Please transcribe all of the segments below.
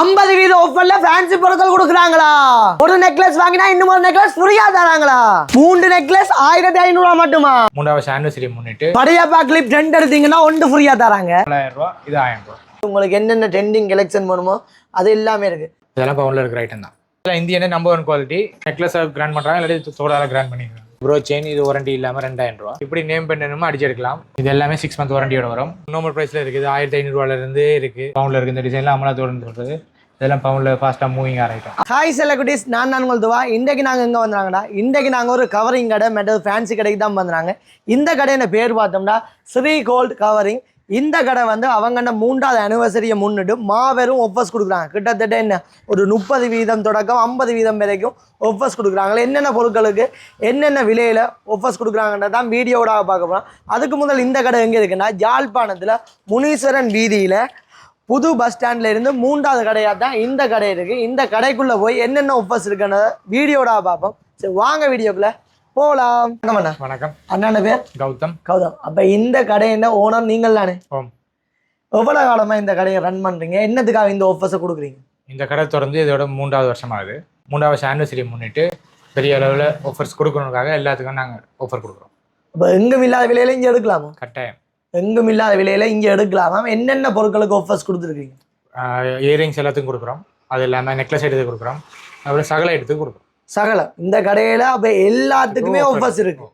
ஐம்பது வீத ஆஃபர்ல ஃபேன்சி பொருட்கள் கொடுக்குறாங்களா? ஒரு நெக்லஸ் வாங்கினா இன்னும் ஒரு நெக்லஸ் ஃப்ரீயா தராங்களா? மூன்று நெக்லஸ் ஆயிரத்தி ஐநூறு ரூபா மட்டுமா மூணாவது ஆனிவர்சரி முன்னிட்டு படையப்பா கிளிப் ரெண்டு எடுத்தீங்கன்னா ஒன்று ஃப்ரீயா தராங்க. ரூபா இது ஆயிரம் ரூபா. உங்களுக்கு என்னென்ன ட்ரெண்டிங் கலெக்ஷன் வேணுமோ அது எல்லாமே இருக்கு. இதெல்லாம் பவுனில் இருக்கிற ஐட்டம் தான். இந்தியனே நம்பர் ஒன் குவாலிட்டி நெக்லஸ் கிராண்ட் பண்ணுறாங்க இல்லாட்டி தோடால கிராண்ட் பண்ணிடுறாங்க ப்ரோ செயின் இது வாரண்டி இல்லாமல் ரெண்டாயிரம் ரூபா. இப்படி நேம் பண்ணணுமோ அடிச்சு எடுக்கலாம் இது எல்லாமே சிக்ஸ் மந்த் வாரண்டியோட வரும். நார்மல் ப்ரைஸில் இருக்குது. ஆயிரத்தி ஐநூறுவாலேருந்து இருக்குது பவுனில் இருக்குது இந்த டிசைன்லாம் அமலாத்தோடு சொல்கிறது இதெல்லாம் பவுனில் ஃபாஸ்ட்டாக மூவிங் ஆகிட்டோம். ஹாய் ஹாய் செல்லகுட்டிஸ் நான் நான் உங்கள் துவா. இன்றைக்கு நாங்கள் எங்கே வந்தாங்கடா இன்றைக்கு நாங்கள் ஒரு கவரிங் கடை மெட்டல் ஃபேன்சி கடைக்கு தான் வந்தாங்க இந்த கடையின் பேர் பார்த்தோம்னா ஸ்ரீ கோல்ட் கவரிங் இந்த கடை வந்து அவங்கண்ட மூன்றாவது அனிவர்சரியை முன்னிட்டு மாபெரும் ஒஃபர்ஸ் கொடுக்குறாங்க. கிட்டத்தட்ட என்ன? ஒரு முப்பது வீதம் தொடக்கம் ஐம்பது வீதம் வரைக்கும் ஒஃபர்ஸ் கொடுக்குறாங்களே. என்னென்ன பொருட்களுக்கு என்னென்ன விலையில் ஒஃபர்ஸ் கொடுக்குறாங்கன்றத தான் வீடியோவோட பார்க்க போகிறோம் அதுக்கு முதல் இந்த கடை எங்கே இருக்குன்னா யாழ்ப்பாணத்தில் முனீஸ்வரன் வீதியில் புது பஸ் ஸ்டாண்டில் இருந்து மூன்றாவது கடையாக தான் இந்த கடை இருக்குது இந்த கடைக்குள்ளே போய் என்னென்ன ஒஃபர்ஸ் இருக்குன்னு வீடியோட பார்ப்போம். சரி வாங்க வீடியோக்குள்ளே. போகலாம் அண்ணா. வணக்கம். அண்ணாண்ட பேர்? கௌதம். கௌதம். அப்போ இந்த கடையின் ஓனர் நீங்கள் தானே? ஓம் எவ்வளோ காலமாக இந்த கடையை ரன் பண்ணுறீங்க என்னத்துக்காக இந்த ஆஃபர்ஸை கொடுக்குறீங்க? இந்த கடை திறந்து இதோட மூன்றாவது வருஷம் ஆகுது மூன்றாவது ஆனிவர்சரி முன்னிட்டு பெரிய அளவில் ஆஃபர்ஸ் கொடுக்கணுக்காக எல்லாத்துக்கும் நாங்கள் ஆஃபர் கொடுக்குறோம். இப்போ எங்கும் இல்லாத விலையில இங்கே எடுக்கலாமா? கட்டாயம். எங்கும் இல்லாத விலையில இங்கே எடுக்கலாமா? என்னென்ன பொருட்களுக்கு ஆஃபர்ஸ் கொடுத்துருக்கீங்க? இயரிங்ஸ் எல்லாத்துக்கும் கொடுக்குறோம். அது இல்லாமல் நெக்லஸ் எடுத்து கொடுக்குறோம். அப்புறம் சகல எடுத்து கொடுக்குறோம். சகலம். இந்த கடையில் அப்போ எல்லாத்துக்குமே ஆஃபர்ஸ் இருக்கு.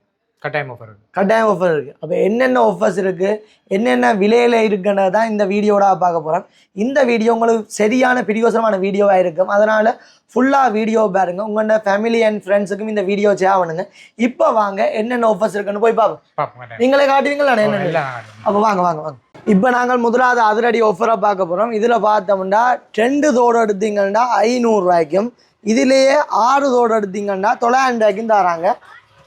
கட்டாயம் ஆஃபர் இருக்கு. கட்டாயம் ஆஃபர் இருக்குது அப்போ என்னென்ன ஆஃபர்ஸ் இருக்குது என்னென்ன விலையில் இருக்குன்றது தான் இந்த வீடியோட பார்க்க போகிறோம் இந்த வீடியோ உங்களுக்கு சரியான பிரியோசனமான வீடியோவாக இருக்கும். அதனால் ஃபுல்லாக வீடியோ பாருங்க. உங்களோட ஃபேமிலி அண்ட் ஃப்ரெண்ட்ஸுக்கும் இந்த வீடியோ ஷேர் பண்ணுங்க. இப்போ வாங்க என்னென்ன ஆஃபர்ஸ் இருக்குன்னு போய் பார்ப்போம். நீங்களே காட்டுவீங்களா என்னென்ன? எல்லாம் அப்போ வாங்க வாங்க வாங்க. இப்போ நாங்கள் முதலாவது அதிரடி ஆஃபராக பார்க்க போகிறோம் இதில் பார்த்தோம்னா ரெண்டு தோடு எடுத்தீங்கன்னா ஐநூறுரூவாய்க்கும் இதுலேயே ஆறு தோடு எடுத்தீங்கன்னா தொள்ளாயிரம் ரூபாய்க்கும் தராங்க.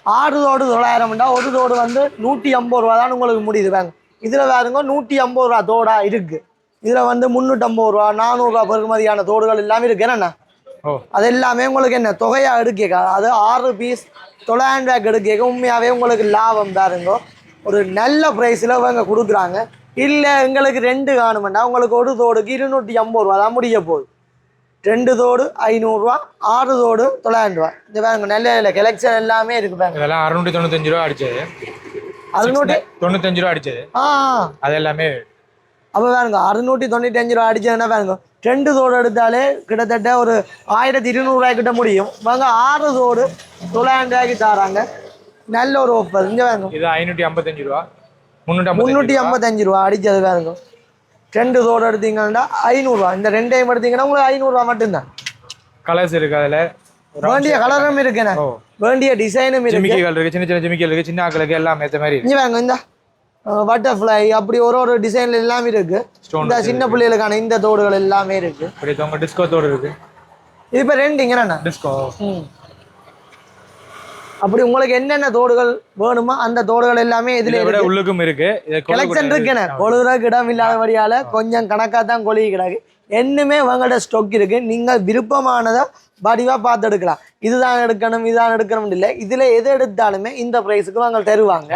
ஆறு தோடு தொள்ளாயிரம்டா ஒரு தோடு வந்து நூற்றி ஐம்பது ரூபா தான் உங்களுக்கு முடியுது வாங்க இதில் வேறுங்க நூற்றி ஐம்பது ரூபா தோடா இருக்குது இதில் வந்து முந்நூற்றம்பது ரூபா நானூறுரூவா பெருமதியான தோடுகள் எல்லாமே இருக்கு. என்னண்ணா ஓ. அது எல்லாமே உங்களுக்கு என்ன? தொகையாக எடுக்க அது ஆறு பீஸ் தொள்ளாயிரம் ரூபாய்க்கு எடுக்க உண்மையாகவே உங்களுக்கு லாபம் பாருங்க. ஒரு நல்ல ப்ரைஸில் இவங்க கொடுக்குறாங்க. இல்லை எங்களுக்கு ரெண்டு காணுமெண்டா உங்களுக்கு ஒரு தோடுக்கு இருநூற்றி ஐம்பது ரூபா தான் முடிய போகுது. ரெண்டு தோடு ஐநூறுரூவா ஆறு தோடு தொள்ளாயிரம் ரூபா இந்த பாருங்க நல்ல நல்ல கலெக்ஷன் எல்லாமே இருக்கு பாருங்க. இதெல்லாம் அறுநூற்றி தொண்ணூத்தஞ்சு ரூபா அடிச்சது. அறுநூற்றி தொண்ணூத்தஞ்சு ரூபா அடிச்சது. ஆ அது எல்லாமே அப்போ பாருங்க அறுநூற்றி தொண்ணூற்றி அஞ்சு ரூபா அடிச்சதுன்னா பாருங்க ரெண்டு தோடு எடுத்தாலே கிட்டத்தட்ட ஒரு ஆயிரத்தி இருநூறுவாய் கிட்ட முடியும். வாங்க ஆறு தோடு தொள்ளாயிரம் ரூபாய்க்கு தராங்க. நல்ல ஒரு ஆஃபர் இங்கே பாருங்க. இது ஐநூற்றி ஐம்பத்தஞ்சு ரூபா. முந்நூற்றி முந்நூற்றி ஐம்பத்தி ஐம்பத்தஞ்சு ரூபா அடிச்சது பாருங்க. ரெண்டு தோடு எடுத்தீங்கன்னா ஐநூறுரூவா இந்த ரெண்டையும் எடுத்தீங்கன்னா உங்களுக்கு ஐநூறுரூவா மட்டும்தான். கலர்ஸ் இருக்கு அதில். வேண்டிய கலரும் இருக்குண்ணே. வேண்டிய டிசைனும் இருக்கு. ஜிமிக்கிகள் இருக்கு சின்ன சின்ன ஜிமிக்கிகள் இருக்கு சின்ன ஆக்களுக்கு எல்லாம் ஏற்ற மாதிரி இங்கே பாருங்க இந்த. பட்டர்ஃப்ளை அப்படி ஒரு ஒரு டிசைன்ல எல்லாமே இருக்கு. இந்த சின்ன பிள்ளைகளுக்கான இந்த தோடுகள் எல்லாமே இருக்கு. இப்படி உங்க டிஸ்கோத்தோடு இருக்கு. இது இப்போ ரெண்டு இங்கண்ணா டிஸ்கோ ம். அப்படி உங்களுக்கு என்னென்ன தோடுகள் வேணுமோ அந்த தோடுகள் எல்லாமே இதுல இதை விட உள்ளுக்கும் இருக்கு. கலெக்ஷன் இருக்குண்ணே கொழுகுறதுக்கு இடம் இல்லாதபடியால கொஞ்சம் கணக்காக தான் கொழுகி கிடக்கு. என்னுமே உங்கள்கிட்ட ஸ்டொக் இருக்கு. நீங்கள் விருப்பமானதை வடிவாக பார்த்து எடுக்கலாம் இதுதான் எடுக்கணும் இதுதான் எடுக்கணும் இல்லை. இதில் எது எடுத்தாலுமே இந்த ப்ரைஸுக்கு அவங்க தருவாங்க.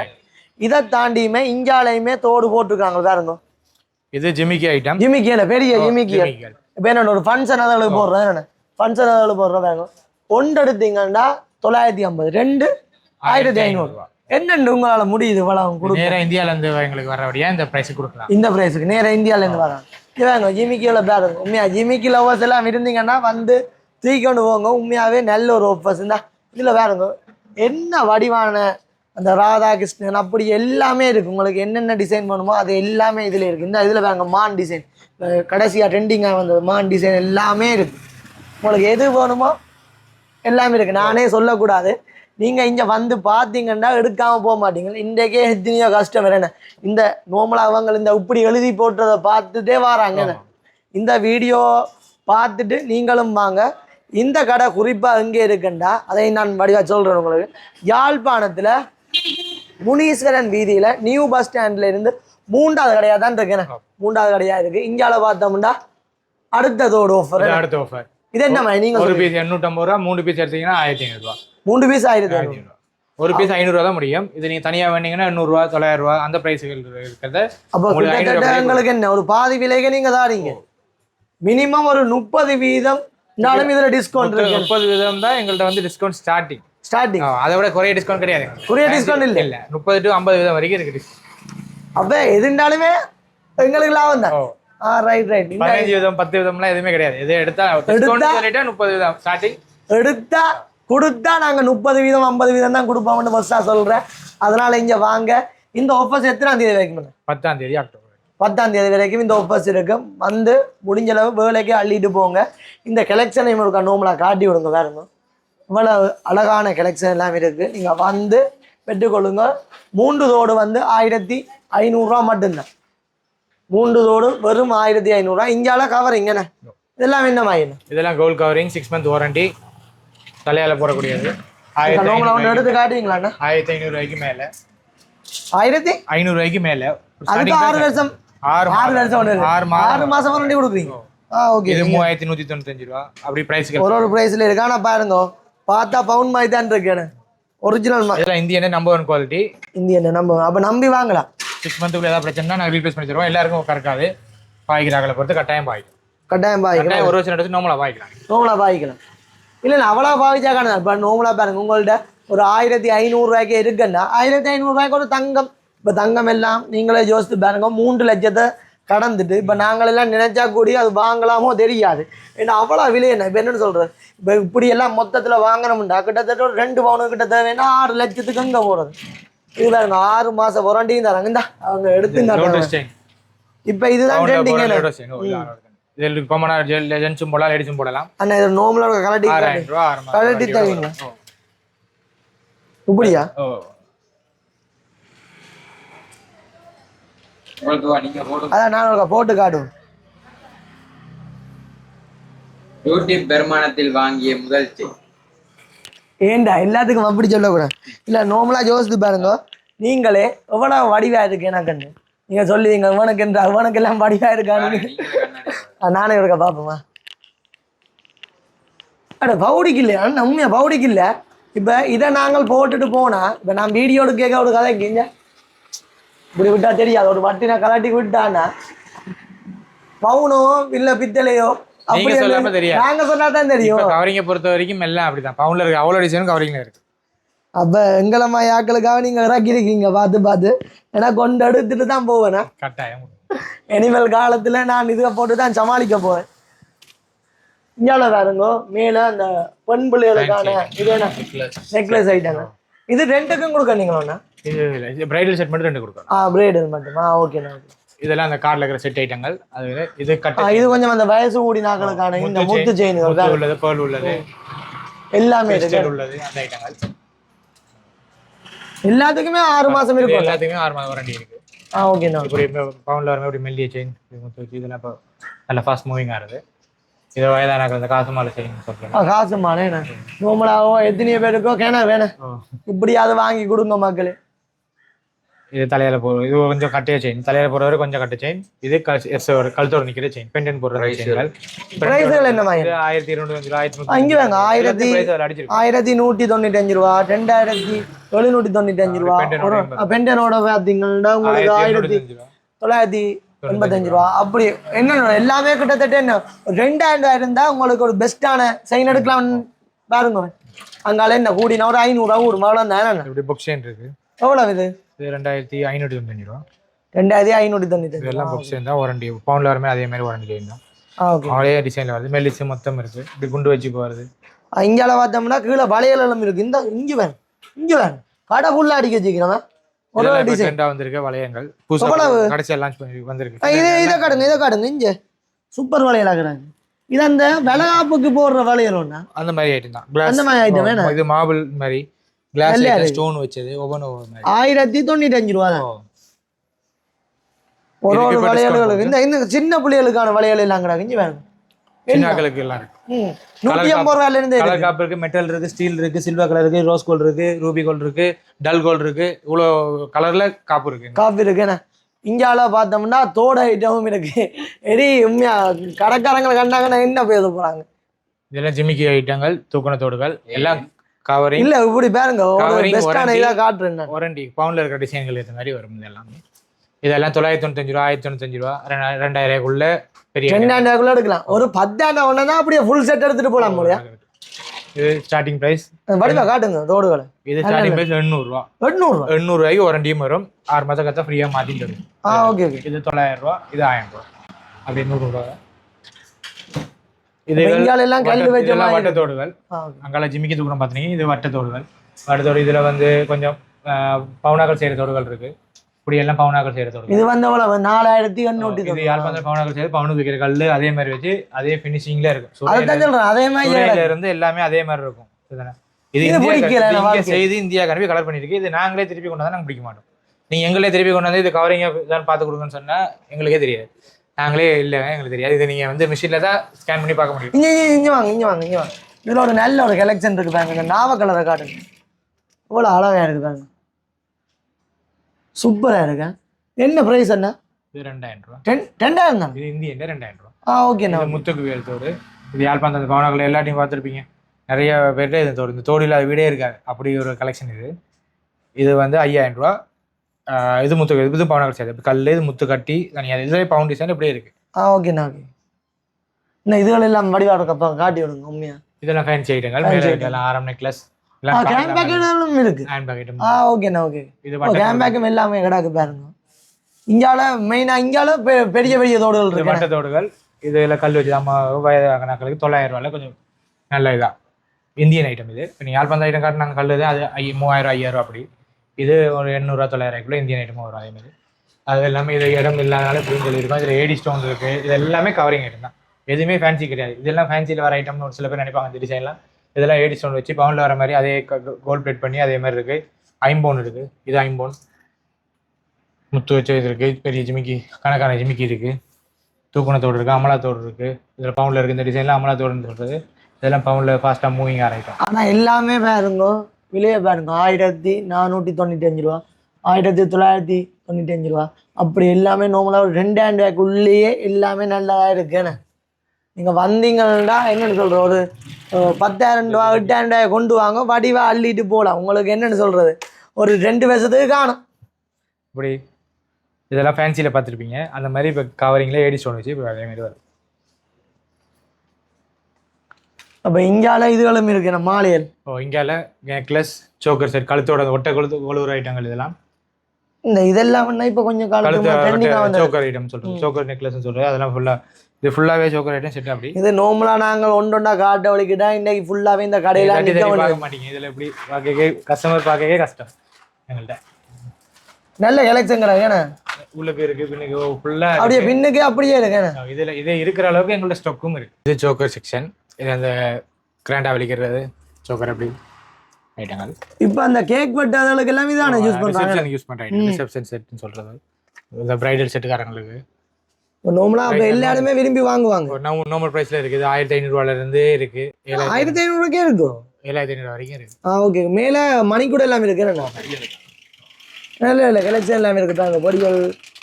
இதை தாண்டியுமே இங்காலையுமே தோடு போட்டிருக்காங்க பாருங்க. இது ஜிமிக்கி ஐட்டம் ஜிமிக்கியல பெரிய ஜிமிக்கியல் இப்போ என்ன ஒரு ஃபங்க்ஷன் அதில் போடுறோம் என்ன? ஃபங்க்ஷன் அதில் போடுறோம் வேணும் ஒன்று எடுத்தீங்கன்னா தொள்ளாயிரத்தி ஐம்பது. ரெண்டு ஆயிரத்தி ஐநூறு. என்னென்னு உங்களால் முடியுது இவ்வளவு கொடுக்க? நேரா இந்தியால இருந்து எங்களுக்கு வரபடியா இந்த பிரைஸ் கொடுக்கலாம். இந்த ப்ரைஸுக்கு நேராக இந்தியாவிலேருந்து வராங்க இதாங்க ஜிமிக்கியில் பேர் உண்மையா ஜிமிக்கி லவர்ஸ் எல்லாம் இருந்தீங்கன்னா வந்து தூக்கிக்கொண்டு போங்க. உண்மையாகவே நல்ல ஒரு ஆஃபர்ஸ் இந்த இதில் வேறுங்க என்ன வடிவான அந்த ராதாகிருஷ்ணன் அப்படி எல்லாமே இருக்குது உங்களுக்கு என்னென்ன டிசைன் வேணுமோ அது எல்லாமே இதில் இருக்குது இந்த இதில் வேறுங்க மான் டிசைன் கடைசியாக ட்ரெண்டிங்காக வந்தது. மான் டிசைன் எல்லாமே இருக்குது உங்களுக்கு எது வேணுமோ எல்லாமே இருக்குது நானே சொல்லக்கூடாது. நீங்கள் இங்கே வந்து பார்த்தீங்கன்னா எடுக்காமல் போக மாட்டீங்க. இன்றைக்கே எத்தனையோ கஷ்டம் என்ன இந்த நோமலா அவங்க இந்த இப்படி எழுதி போட்டதை பார்த்துட்டே வராங்க இந்த வீடியோ பார்த்துட்டு நீங்களும் வாங்க. இந்த கடை குறிப்பாக எங்கே இருக்குண்டா அதை நான் வடிவாக சொல்கிறேன் உங்களுக்கு. யாழ்ப்பாணத்தில் முனீஸ்வரன் வீதியில் நியூ பஸ் ஸ்டாண்ட்ல இருந்து மூன்றாவது கடையாக தான் இருக்கேன் மூன்றாவது கடையாக இருக்குது இங்கால பார்த்தோம்னா அடுத்ததோட ஆஃபர் அடுத்த ஆஃபர் இது என்ன நீங்கள் ஒரு பீஸ் எண்ணூற்றம்பது ரூபா மூணு பீஸ் எடுத்தீங்கன்னா ஆயிரத்தி ஐநூறு ரூபா. மூன்று பீஸ் ஆயிரத்தி ஆயிரத்தி ஐநூறு. ஒரு பீஸ் ஐநூறுரூவா தான் முடியும். இது நீங்க தனியா வேணீங்கன்னா எண்ணூறுரூவா தொள்ளாயிரம் ரூபா அந்த பிரைஸுகள் இருக்கிறத அப்போ எங்களுக்கு என்ன ஒரு பாதி விலைக்கு நீங்க தாரீங்க. மினிமம் ஒரு முப்பது வீதம் இருந்தாலும் இதுல டிஸ்கவுண்ட் இருக்கு. முப்பது விதம் தான் எங்கள்ட்ட வந்து டிஸ்கவுண்ட் ஸ்டார்டிங் ஸ்டார்டிங் அதை விட குறைய டிஸ்கவுண்ட் கிடையாது. குறைய discount இல்ல? இல்ல முப்பது டு ஐம்பது விதம் வரைக்கும் இருக்கு. discount. அப்ப எதுண்டாலுமே எங்களுக்கு லாபம் தான். ரைட் ரைட் பதினஞ்சு விதம் பத்து விதம்லாம் எதுவுமே கிடையாது. எது எடுத்தா சொல்லிட்டா முப்பது விதம். ஸ்டார்டிங் எடுத்தா கொடுத்தா நாங்க முப்பது வீதம் ஐம்பது வீதம் தான் கொடுப்போம்னு ஃபர்ஸ்டா சொல்றேன். அதனால இங்க வாங்க. இந்த ஆஃபர்ஸ் எத்தனாம் தேதி வரைக்கும் பத்தாம் தேதி அக்டோபர் பத்தாம் தேதி வரைக்கும் இந்த ஆஃபர்ஸ் இருக்கும். வந்து முடிஞ்ச அளவு வேலைக்கு அள்ளிட்டு போங்க. இந்த கலெக்ஷனை ஒரு நோம்பலா காட்டி விடுங்க வேறுங்க இவ்வளவு அழகான கலெக்ஷன் எல்லாம் இருக்கு. நீங்க வந்து பெற்றுக்கொள்ளுங்க. மூன்று தோடு வந்து ஆயிரத்தி ஐநூறுரூவா மட்டும்தான். மூன்று தோடு வெறும் ஆயிரத்தி ஐநூறுரூவா இங்கால கவர் இங்கண்ணே இதெல்லாம் என்ன மாயின இதெல்லாம் gold covering six month warranty தலையால போடக்கூடியது. ஆயிரத்தி எடுத்து காட்டுவீங்களாண்ணா ஆயிரத்தி ஐநூறு ரூபாய்க்கு மேல. ஆயிரத்தி? ஐநூறு ரூபாய்க்கு மேல. அதுக்கு ஆறு வருஷம். ஆறு ஆறு வருஷம் ஆறு ஆறு மாசம் வாரண்டி கொடுக்குறீங்க. ஆ ஓகே இது மூவாயிரத்தி நூத்தி தொண்ணூத்தஞ்சு ரூபா. அப்படி பிரைஸ்க்கு ஒரு ஒரு பிரைஸ்ல இருக்கு ஆனா பாருங்க. பார்த்தா பவுன் மாதிரி தான் இருக்கு ஒரிஜினல் இதெல்லாம் Indian number one quality Indian நம்ம அப்ப நம்பி வாங்கலாம். சிக்ஸ் மந்த்துக்குள்ள ஏதாவது பிரச்சனை நாங்கள் ரீப்ளேஸ் பண்ணி தருவோம். எல்லாருக்கும் கறக்காது. பாய்க்கிறாங்களை பொறுத்து கட்டாயம் பாய்க்கும். கட்டாயம் பாய்க்கலாம். ஒரு வருஷம் எடுத்து நோமலா பாய்க்கலாம். நோமலா பாய்க்கலாம். இல்ல அவ்வளோ பாவிச்சா காணும் இப்போ நோமலா பாருங்க. உங்கள்ட்ட ஒரு ஆயிரத்தி ஐநூறுரூவாய்க்கு இருக்குன்னா ஆயிரத்தி ஐநூறுரூவாய்க்கு ஒரு தங்கம். இப்போ தங்கம் எல்லாம் நீங்களே யோசித்து பாருங்க. மூன்று லட்சத்தை கடந்துட்டு இப்போ நாங்களெல்லாம் நினைச்சா கூடி அது வாங்கலாமோ தெரியாது. ஏன்னா அவ்வளோ விலை என்ன? இப்போ என்னன்னு சொல்றது? இப்போ இப்படி எல்லாம் மொத்தத்தில் வாங்கணும்டா கிட்டத்தட்ட ஒரு ரெண்டு பவுனு கிட்ட தேவைன்னா ஆறு லட்சத்துக்கு அங்கே போகிறது இது பாருங்க ஆறு மாசம் வாரண்டியும் தராங்க இந்தா அவங்க எடுத்து இப்போ இதுதான் ட்ரெண்டிங் இதில் காமனாக ஜெல் ஜென்ஸும் போடலாம் லேடிஸும் போடலாம். அண்ணா இது நோமலோட கலட்டி கலட்டி தருவீங்களா இப்படியா? அதான் நான் போட்டு காட்டும். யூடியூப் பெருமானத்தில் வாங்கிய முதல் செக் ஏண்டா எல்லாத்துக்கும் அப்படி சொல்லக்கூடாது. இல்ல நோமலா யோசித்து பாருங்க. நீங்களே எவ்வளவு வடிவா இருக்கு எனக்குன்னு. நீங்க சொல்லுவீங்க உனக்கு என்ற உனக்கு எல்லாம் வடிவா இருக்கான்னு. நீங்களே நானே இருக்க பாப்போமா அட பவுடிக்கு இல்லையா உண்மையா பவுடிக்கு இல்ல இப்ப இதை நாங்கள் போட்டுட்டு போனா இப்ப நான் வீடியோடு கேட்க ஒரு கதை கேங்க இப்படி விட்டா தெரியாது. ஒரு வட்டினா கலாட்டி விட்டானா பவுனோ இல்ல பித்தளையோ நீங்க சொல்லாம. தெரியாது. நாங்க சொன்னா தான் தெரியும் கவரிங்கை பொறுத்த வரைக்கும் எல்லாம் அப்படிதான். பவுன்ல இருக்கு அவ்வளோ டிசைனும் கவரிங்ல இருக்கு. அப்ப எங்களம்மா யாக்களுக்காக நீங்க இறக்கி இருக்கீங்க பார்த்து பார்த்து. ஏன்னா கொண்டு எடுத்துட்டு தான் போவேன் கட்டாயம். இனிமேல் காலத்துல நான் இதை போட்டு தான் சமாளிக்க போறேன் இங்கால பாருங்க மேல அந்த பெண் பிள்ளைகளுக்கான இது என்ன? நெக்லஸ் ஐட்டங்க இது ரெண்டுக்கும் கொடுக்க நீங்களா இது பிரைடல் செட் மட்டும் ரெண்டு கொடுக்கணும். ஆ பிரேடு மட்டுமா? ஓகேண்ணா இதெல்லாம் அந்த கார்டில் இருக்கிற செட் ஐட்டங்கள் அது இது கட்டு இது கொஞ்சம் அந்த வயசு கூடி நாக்களுக்கான இந்த முத்து தான். உள்ளது பேர்ல் உள்ளது. எல்லாமே உள்ளது அந்த ஐட்டங்கள் எல்லாத்துக்குமே ஆறு மாசம் இருக்கும். எல்லாத்துக்குமே ஆறு மாதம் வாரண்டி இருக்கு. ஆ ஓகேண்ணா இப்படி பவுன்ல வரமே இப்படி மெல்லிய செயின் முத்து வச்சு இதெல்லாம் இப்போ நல்ல ஃபாஸ்ட் மூவிங் ஆகுது இது வயதான அந்த காசு மாலை செயின் சொல்றேன் காசு மானே நோமலாவோ எத்தனையோ பேருக்கோ கேனா வேணும் இப்படியாவது வாங்கி கொடுங்க மக்களே. இது தலையில போ இது கொஞ்சம் கட்டைய செயின் தலையில போறவரை கொஞ்சம் கட்ட செயின் இது கல்- எஸ் ஒரு கழுத்தோட நிக்கிற செயின் பெண்டன் போடுற செயின்கள் என்ன ஆயிரத்தி இருநூத்தி ஆயிரத்தி வாங்க, ஆயிரத்தி- அடிச்சிருக்கு. ஆயிரத்தி நூற்றி தொண்ணூத்தஞ்சு ரூபா. ரெண்டாயிரத்தி எழுநூற்றி தொண்ணூத்தஞ்சு ரூபா. பெண்டனோட பார்த்தீங்கன்னா உங்களுக்கு ஆயிரத்தி தொள்ளாயிரத்தி எண்பத்தஞ்சு ரூபா. அப்படி என்ன எல்லாமே கிட்டத்தட்ட என்ன? ரெண்டாயிரம் ரூபாய் இருந்தா உங்களுக்கு ஒரு பெஸ்ட்டான சைன் எடுக்கலாம் பாருங்க. அங்கால என்ன கூடினா ஒரு ஐநூறுரூவா ஒரு மாவளம் தானே இப்படி புக் செயின் இருக்கு. எவ்வளவு இது? இது ரெண்டாயிரத்தி ஐநூற்றி தொண்ணூத்தஞ்சு ரூபா ரெண்டாயிரத்தி ஐநூற்றி தொண்ணூத்தஞ்சு இதெல்லாம் புக் செயின் தான் வாரண்டி பவுன்ல வரமே அதே மாதிரி வாரண்டி ஓகே அவளே டிசைன்ல வருது மெல்லிச்சு மொத்தம் இருக்கு. இப்படி குண்டு வச்சு போறது இங்கால பார்த்தோம்னா கீழே வளையல் எல்லாம் இருக்கு. இந்த இங்க வேணும் இங்க வேணும். கடை ஃபுல்லா அடிக்க வச்சுக்கிறவன் வந்திருக்க வளையங்கள். புதுசா எவ்வளவு? கடைசியா லான்ச் பண்ணி வந்திருக்கு. இதை இதை காட்டுங்க இதை காட்டுங்க இங்க. சூப்பர் வளையல் ஆகுறாங்க இது அந்த வளகாப்புக்கு போடுற வளையல் ஒண்ணா? அந்த மாதிரி ஐட்டம் தான். அந்த மாதிரி ஐட்டம் இது மார்பிள் மாதிரி. கிளாஸ். ஸ்டோன் வச்சது ஒவ்வொன்று ஒவ்வொரு மாதிரி ஆயிரத்தி தொண்ணூத்தி அஞ்சு ரூபா தான். ஒரு ஒரு வளையல்களுக்கு இந்த இந்த சின்ன பிள்ளைகளுக்கான வளையல் எல்லாம் கிடக்கு இங்க வேணும் சின்னாக்களுக்கு எல்லாம் இருக்கு ம். நூத்தி ஐம்பது ரூபாயில இருந்து கலர் காப்பு இருக்கு மெட்டல் இருக்கு ஸ்டீல் இருக்கு சில்வர் கலர் இருக்கு ரோஸ் கோல்ட் இருக்கு ரூபி கோல்ட் இருக்கு டல் கோல்ட் இருக்கு இவ்வளோ கலர்ல காப்பு இருக்கு காஃபி இருக்குண்ணே இங்கால பார்த்தோம்னா தோட ஐட்டமும் இருக்கு எரி உண்மையா கடைக்காரங்களை கண்டாங்கன்னா என்ன பேச போறாங்க இதெல்லாம் ஜிமிக்கி ஐட்டங்கள் தூக்கண தோடுகள் எல்லாம் கவரிங் இல்ல இப்படி பாருங்க பெஸ்டான. இதா காட்டுறேன். வாரண்டி பவுண்ட்ல இருக்கிற டிசைன்கள் ஏற்ற மாதிரி வரும் எல்லாமே. இதெல்லாம் தொள்ளாயிரத்தி தொண்ணூத்தஞ்சு ரூபா ஆயிரத்தி தொண்ணூத்தஞ்சு ரூபா ரெண்டா- ரெண்டாயிரம் ரூபாய்க்குள்ள பெரிய ரெண்டாயிரம் ரூபாய்க்குள்ள எடுக்கலாம். ஒரு பத்தாயிரம் ஒன்று தான் அப்படியே ஃபுல் செட் எடுத்துட்டு போலாம் போலயா? இது ஸ்டார்டிங் பிரைஸ் வடிவா காட்டுங்க ரோடுகளை. இது ஸ்டார்டிங் பிரைஸ் எண்ணூறுரூவா எட்நூறுவா எண்ணூறுவாய்க்கு வாரண்டியும் வரும். ஆறு மாதம் கத்த ஃப்ரீயாக மாற்றிட்டு வரும் ஆ ஓகே ஓகே. இது தொள்ளாயிரம் ரூபா இது ஆயிரம் ரூபா. அப்படி நூறுரூவா இது இங்கால எல்லாம் கல் வட்ட- வச்ச வட்டத்தோடுகள். அங்கால ஜிமிக்கி தூரம் பார்த்தீங்கன்னா இது வட்டத்தோடுகள். வட்டத்தோடு இதில் வந்து கொஞ்சம் பவுனாக்கள் செய்கிற தோடுகள் இருக்கு. இப்படி எல்லாம் பவுனாக்கள் செய்கிற தோடுகள். இது வந்து எவ்வளவு நாலாயிரத்தி எண்ணூற்றி இது யாழ்ப்பாணத்தில் பவுனாக்கள் செய்து பவுனுக்கு வைக்கிற கல் அதே மாதிரி வச்சு அதே ஃபினிஷிங்ல இருக்கும். அதை மாதிரி இருந்து எல்லாமே அதே மாதிரி இருக்கும்? இது இந்தியா. செய்து இந்தியா கனவே கலர் பண்ணிருக்கு இது நாங்களே திருப்பி கொண்டு வந்தா நாங்க பிடிக்க மாட்டோம். நீங்க எங்களே திருப்பி கொண்டு வந்து இது கவரிங்க தான் பார்த்து கொடுங்கன்னு சொன்னா எங்களுக்கே தெரியாது. நாங்களே இல்லை எங்களுக்கு தெரியாது. இது நீங்க வந்து மிஷின்ல தான் ஸ்கேன் பண்ணி பார்க்க முடியும். இங்க இங்க இங்க வாங்க இங்க வாங்க இங்க வாங்க. இதுல ஒரு நல்ல ஒரு கலெக்ஷன் இருக்கு பாருங்க. இந்த நாவ கலரை காட்டுங்க. இவ்வளோ அழகா இருக்கு பாருங்க. சூப்பரா இருக்கு. என்ன பிரைஸ் என்ன இது ரெண்டாயிரம் ரூபா. டென் ரெண்டாயிரம் தான் இது இந்தியன்ல ரெண்டாயிரம் ரூபா. ஆ ஓகேண்ணா முத்துக்கு வேல் தோடு. இது யாழ்ப்பாணம் அந்த பவனங்கள் எல்லாத்தையும் பார்த்துருப்பீங்க. நிறைய பேர்கிட்ட இது தோடு. இந்த தோடு இல்லாத வீடே இருக்காது. அப்படி ஒரு கலெக்ஷன் இது. இது வந்து ஐயாயிரம் ரூபா. இது முத்து இது பவனங்கள் சேர்த்து கல் இது முத்து கட்டி தனியாக இதுவே பவுண்டேஷன் இப்படியே இருக்கு. ஆ ஓகேண்ணா ஓகே இன்னும் இதுகள் எல்லாம் வடிவா இருக்கப்பா காட்டி விடுங்க உண்மையா? இதெல்லாம் ஃபேன்சி ஐட்டங்கள் ஆரம் நெக்லஸ் கேம் பேக்கெட்டும் இருக்கு ஹேண்ட் பேக்கெட்டும் ஆ ஓகேண்ணா ஓகே இது கேம் பேக்கும் எல்லாமே கிடாக்கு பாருங்க. இங்கால மெயினா இங்கால பெரிய பெரிய தோடுகள் இது இருக்கு. வட்டத்தோடுகள். இதுல கல் வச்சு நம்ம வயதாக்கணக்களுக்கு தொள்ளாயிரம் ரூபாயில கொஞ்சம் நல்ல இதா. இந்தியன் ஐட்டம் இது. இப்போ யாழ்ப்பாணம் ஐட்டம் காட்டினாங்க கல் தான் அது ஐ மூவாயிரம் ஐயாயிரம் அப்படி. இது ஒரு எண்ணூறுரூவா தொள்ளாயிரம் இந்தியன் ஐட்டமும் வரும் அதே மாதிரி. அது எல்லாமே இது இடம் இல்லாதனால இப்படின்னு சொல்லியிருக்கோம். இதில் ஏடி ஸ்டோன் இருக்குது இது எல்லாமே கவரிங் ஐட்டம் தான். எதுவுமே ஃபேன்சி கிடையாது. இதெல்லாம் ஃபேன்சியில் வர ஐட்டம்னு ஒரு சில பேர் நினைப்பாங்க இந்த டிசைன்லாம் இதெல்லாம் ஏடி ஸ்டோன் வச்சு பவுனில் வர மாதிரி அதே கோல்ட் பிளேட் பண்ணி அதே மாதிரி இருக்குது ஐம்போன் இருக்குது இது ஐம்போன். முத்து வச்ச இது இருக்குது பெரிய ஜிமிக்கி கணக்கான ஜிமிக்கி இருக்குது தூக்குணத்தோடு இருக்குது அமலாத்தோடு இருக்குது இதில் பவுனில் இருக்குது இந்த டிசைன்லாம் அமலாத்தோடுன்னு சொல்கிறது இதெல்லாம் பவுனில் ஃபாஸ்ட்டாக மூவிங் ஆரம்பிக்கும் ஆனால் எல்லாமே பாருங்க விலையை பாருங்க. ஆயிரத்தி நானூற்றி தொண்ணூற்றி அஞ்சு ரூபா. ஆயிரத்தி தொள்ளாயிரத்தி தொண்ணூற்றி அஞ்சு ரூபா. அப்படி எல்லாமே நார்மலாக ஒரு ரெண்டாயிரம் ரூபாய்க்குள்ளேயே எல்லாமே நல்லதாக இருக்குன்னு நீங்கள் வந்தீங்கன்னா என்னன்னு சொல்கிற ஒரு பத்தாயிரம் ரூபா எட்டாயிரம் ரூபாய் கொண்டு வாங்க. வடிவாக அள்ளிட்டு போகலாம் உங்களுக்கு என்னென்னு சொல்கிறது ஒரு ரெண்டு வருஷத்துக்கு காணும். இப்படி இதெல்லாம் ஃபேன்சியில் பார்த்துருப்பீங்க. அந்த மாதிரி இப்போ கவரிங்கில் ஏடி ஸ்டோன் வச்சு இப்போ அதே மாதிரி வரும் அப்ப இங்கால இதுகளும் இருக்கு நம்ம மாலையல் ஓ இங்கால நெக்லஸ் சோக்கர் செட் கழுத்தோட ஒட்டை கொழுத்து கொழுவுற ஐட்டங்கள் இதெல்லாம்? இந்த இதெல்லாம் வேணா இப்ப கொஞ்சம் வந்து சோக்கர் ஐட்டம் சொல்றது. சோக்கர் நெக்லஸ் சொல்றது. அதெல்லாம் ஃபுல்லா இது ஃபுல்லாவே சோக்கர் ஐட்டம் செட் அப்படி? இது நார்மலா நாங்கள் ஒன்றொண்டா காட்ட வலிக்கிட்டா இன்னைக்கு ஃபுல்லாவே இந்த கடையில நிக்க. பார்க்க மாட்டீங்க. இதுல எப்படி பார்க்கவே கஸ்டமர் பார்க்கவே கஷ்டம். எங்கள்கிட்ட நல்ல கலெக்ஷன் கிடையாது ஏன்னா உள்ளுக்கு இருக்கு பின்னுக்கு ஃபுல்லா அப்படியே பின்னுக்கு அப்படியே இருக்கு இதுல இதே இருக்கிற அளவுக்கு எங்கள்ட்ட ஸ்டாக்கும் இருக்கு. இது சோக்கர் செக்ஷன் இது அந்த கிராண்டா வலிக்கிறது சோக்கர் அப்படி ஐட்டங்கள். இப்ப அந்த கேக் வெட்டாதவங்களுக்கு எல்லாம் இதான use reception use item reception செட்னு சொல்றது. இந்த பிரைடல் செட்டுக்காரங்களுக்கு நார்மலா அப்ப எல்லாருமே விரும்பி வாங்குவாங்க. நார்மல் பிரைஸ்ல இருக்கு இது ஆயிரத்தி ஐநூறுவால இருந்தே இருக்கு. ஆயிரத்தி ஐநூறுக்கே இருக்கும். ஏழாயிரத்தி ஐநூறு வரைக்கும் இருக்கு. ஆ ஓகே மேல மணி கூட எல்லாம் இருக்கு. நல்ல நல்ல கலெக்ஷன் எல்லாமே இருக்கு. அந்த பொடிகள்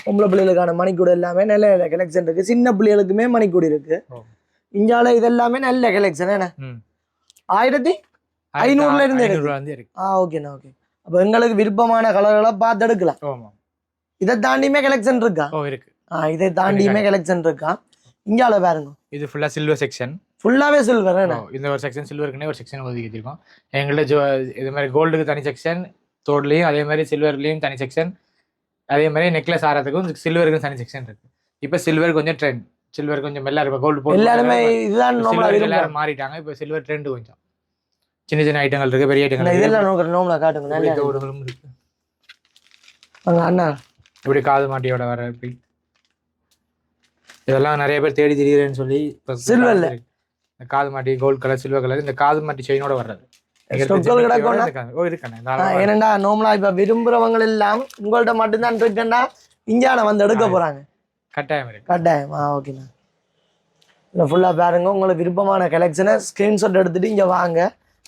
பொம்பளை பிள்ளைகளுக்கான மணிக்கூடு எல்லாமே நல்ல நல்ல கலெக்ஷன் இருக்கு. சின்ன பிள்ளைகளுக்குமே மணிக்கூடு இருக்கு. இந்தியாவில் இது எல்லாமே நல்ல கலெக்ஷன் என்ன. ஆயிரத்தி ஐநூறுல இருந்து ஆ ஓகேண்ணா ஓகே அப்போ எங்களுக்கு விருப்பமான கலர்களை பார்த்து எடுக்கலாம். இதை தாண்டியுமே கலெக்ஷன் இருக்கா? இருக்கு. ஆ இதை தாண்டியுமே கலெக்ஷன் இருக்கா? இந்தியாவில் பாருங்க. இது ஃபுல்லா சில்வர் செக்ஷன் ஃபுல்லாவே சில்வர் இந்த ஒரு செக்ஷன் சில்வருக்குனே ஒரு செக்ஷன் ஒதுக்கி வச்சிருக்கோம். எங்கள்ட்ட ஜோ இது மாதிரி கோல்டுக்கு தனி செக்ஷன் தோட்லையும் அதே மாதிரி சில்வர்லேயும் தனி செக்ஷன் அதே மாதிரி நெக்லஸ் ஆறதுக்கும் சில்வருக்கும் தனி செக்ஷன் இருக்கு. இப்போ சில்வர் கொஞ்சம் ட்ரெண்ட் சில்வர் கொஞ்சம் எல்லாரும் கோல்டு போட்டு எல்லாருமே இதுதான் எல்லாரும் மாறிட்டாங்க. இப்போ சில்வர் ட்ரெண்ட் கொஞ்சம். சின்ன சின்ன ஐட்டங்கள் இருக்கு பெரிய ஐட்டங்கள் இதெல்லாம் நோக்கிற நோம்பல காட்டுங்க. இருக்கு. அண்ணா. இப்படி காது மாட்டியோட வர இப்படி. இதெல்லாம் நிறைய பேர் தேடி திடீர்னு சொல்லி இப்ப Silver ல. இருக்கு. இந்த காது மாட்டி கோல்ட் கலர் சில்வர் கலர் இந்த காது மாட்டி செயினோட வர்றது. ஏனண்டா நார்மலா இப்ப விரும்புறவங்க எல்லாம் உங்கள்ட்ட மட்டும்தான் இருக்குன்னா இந்தியாவில் வந்து எடுக்க போறாங்க. கட்டாயம் இருக்கு. கட்டாயம். ஆ ஓகேண்ணா இல்லை ஃபுல்லாக பாருங்க. உங்களுக்கு விருப்பமான கலெக்ஷனை ஸ்க்ரீன்ஷாட் எடுத்துட்டு இங்கே வாங்க.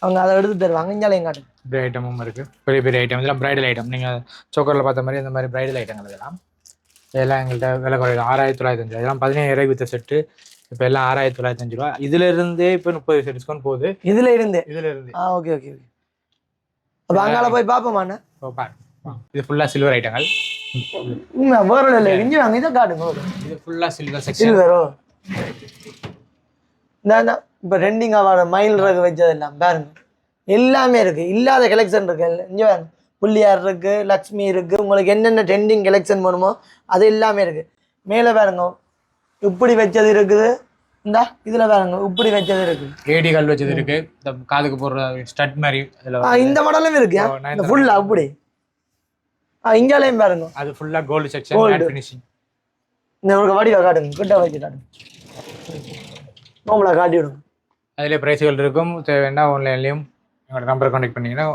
அவங்க அதை எடுத்து தருவாங்க. இங்கே காட்டுங்க. இப்படி ஐட்டமும் இருக்கு. பெரிய பெரிய ஐட்டம் இதெல்லாம் பிரைடல் ஐட்டம் நீங்க சோக்கரில் பார்த்த மாதிரி இந்த மாதிரி பிரைடல் ஐட்டங்கள் இதெல்லாம். இதெல்லாம் எங்கள்கிட்ட விலை குறையும் ஆறாயிரத்தி தொள்ளாயிரத்தி அஞ்சு. இதெல்லாம் பதினேழு வித்த செட்டு இப்போ எல்லாம் ஆறாயிரத்தி தொள்ளாயிரத்தி அஞ்சு ரூபா. இதுல இருந்தே இப்போ முப்பது டிஸ்கவுண்ட் போகுது. இதுல இருந்து? இதுல இருந்து. ஆ ஓகே ஓகே ஓகே அப்போ அங்கால போய் பார்ப்போமாண்ணா இப்போ பாரு ஆ. இது ஃபுல்லா சில்வர் ஐட்டங்கள் உண்மை வேற இல்லை இங்கே வாங்க இதை காட்டுங்க இது ஃபுல்லா சில்வர் செக்ஷன் சில்வரோ இந்த இப்போ ரெண்டிங்காக வர மயில் ரகு வச்சதெல்லாம் பாருங்க. எல்லாமே இருக்கு. இல்லாத கலெக்ஷன் இருக்கு. இங்கே பாருங்க. புள்ளியார் இருக்கு லக்ஷ்மி இருக்கு. உங்களுக்கு என்னென்ன ட்ரெண்டிங் கலெக்ஷன் வேணுமோ அது எல்லாமே இருக்கு. மேலே பாருங்க. இப்படி வச்சது இருக்குது. இந்தா இதுல பாருங்க. இப்படி வச்சது இருக்கு. ஏடி கல் வச்சது இருக்கு. இந்த காதுக்கு போடுற ஸ்டட் மாதிரி இந்த மாடலும் இருக்கு. ஃபுல்லா அப்படி. இங்காலையும் பாருங்க. அது ஃபுல்லா கோல்டு செக்ஷன். மேட் ஃபினிஷிங் இந்த ஒரு வடிவா காட்டுங்க கிட்ட வச்சு காட்டுங்க. நோம்பலா காட்டி விடுங்க அதுல பிரைஸ்கள் இருக்கும் தேவைன்னா ஆன்லைன்லயும் எங்களோட நம்பரை கான்டாக்ட் பண்ணீங்கன்னா